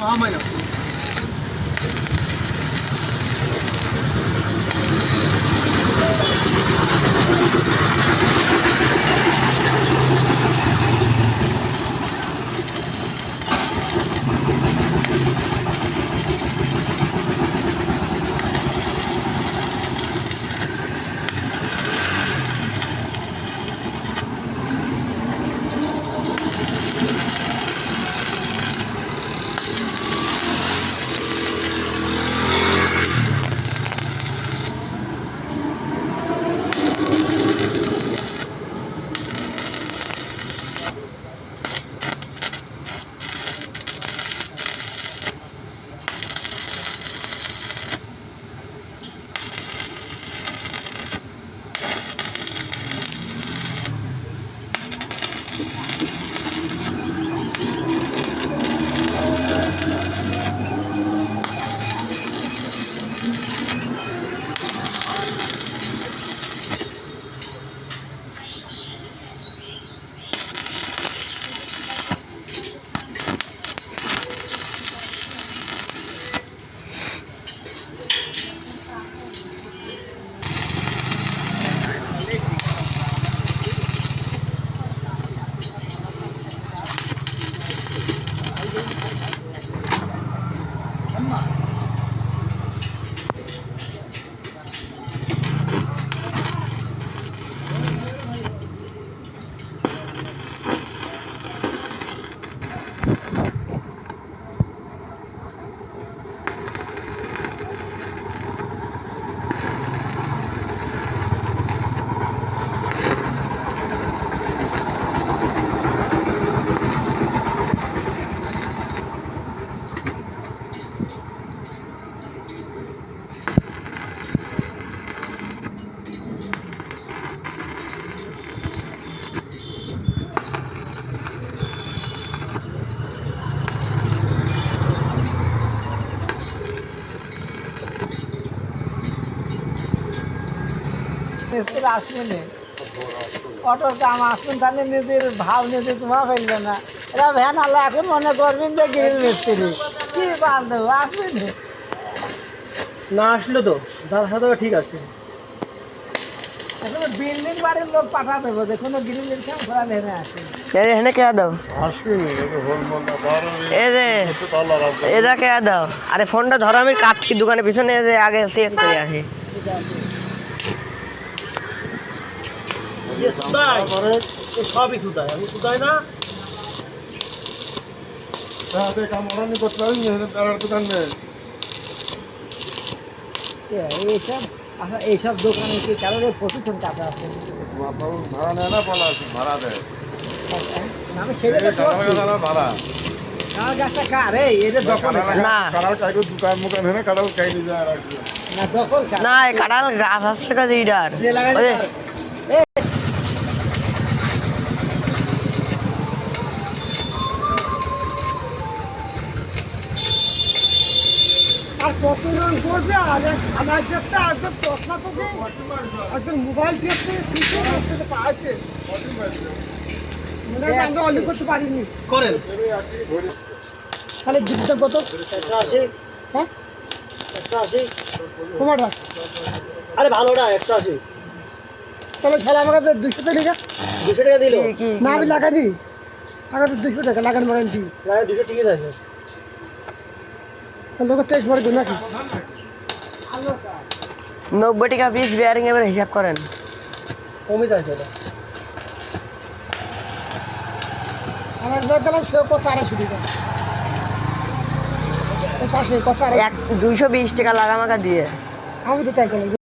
মহামায়া মিস্ত্রি আসবে না অটোর কাম আসবেন তাহলে নিজের ভাব নিজে তোমার ফেলবে না। এরা ভ্যান আল্লাহ এখন মনে করবেন যে গিরিল মিস্ত্রি। কি বাদ দেবো আসবে না? আসলে তো যার সাথে ঠিক আছে। এখন বিল্ডিং বাড়ির লোক পাঠা দেবো যে কোনো গিরিলের কাম করা নেই আসবে এখানে কে দাও? এ এটা কে দাও? আরে ফোনটা ধরো আমি কাটছি দোকানের পিছনে যে আগে করে আসি। যে সুদাই এ সবই সুদাই। আমি সুদাই না। এইসব আচ্ছা এইসব দোকানে কি কারোর প্রশিক্ষণ টাকা আছে? এটা দখল না কাটাও খাই নিয়ে যায় না দখল না। কাঁঠাল গাছ আসছে কাজে ইডার। আর করবে আর আমার একটা একজন চশমা তোকে একজন মোবাইল কিছু একসাথে মনে হয় আমরা করতে পারিনি। করেন। তাহলে দুধটা কত? একশো আশি। হ্যাঁ? তোমারটা? আরে ভালোটা একশো আশি। তাহলে ছেলে আমাকে দুশো টাকা দুশো টাকা দিল? না আমি লাগানি আগে দুশো টাকা লাগান মারান দিই দুশো টিকিট আছে। নব্বই টাকা পিস বিয়ারিং এবার হিসাব করেন। কমে যাচ্ছে এটা আমি একবার গেলাম সে কত আড়াইশো টাকা ওই পাশে কত আড়াই এক দুইশো বিশ টাকা লাগামাকা দিয়ে। আমি তো তাই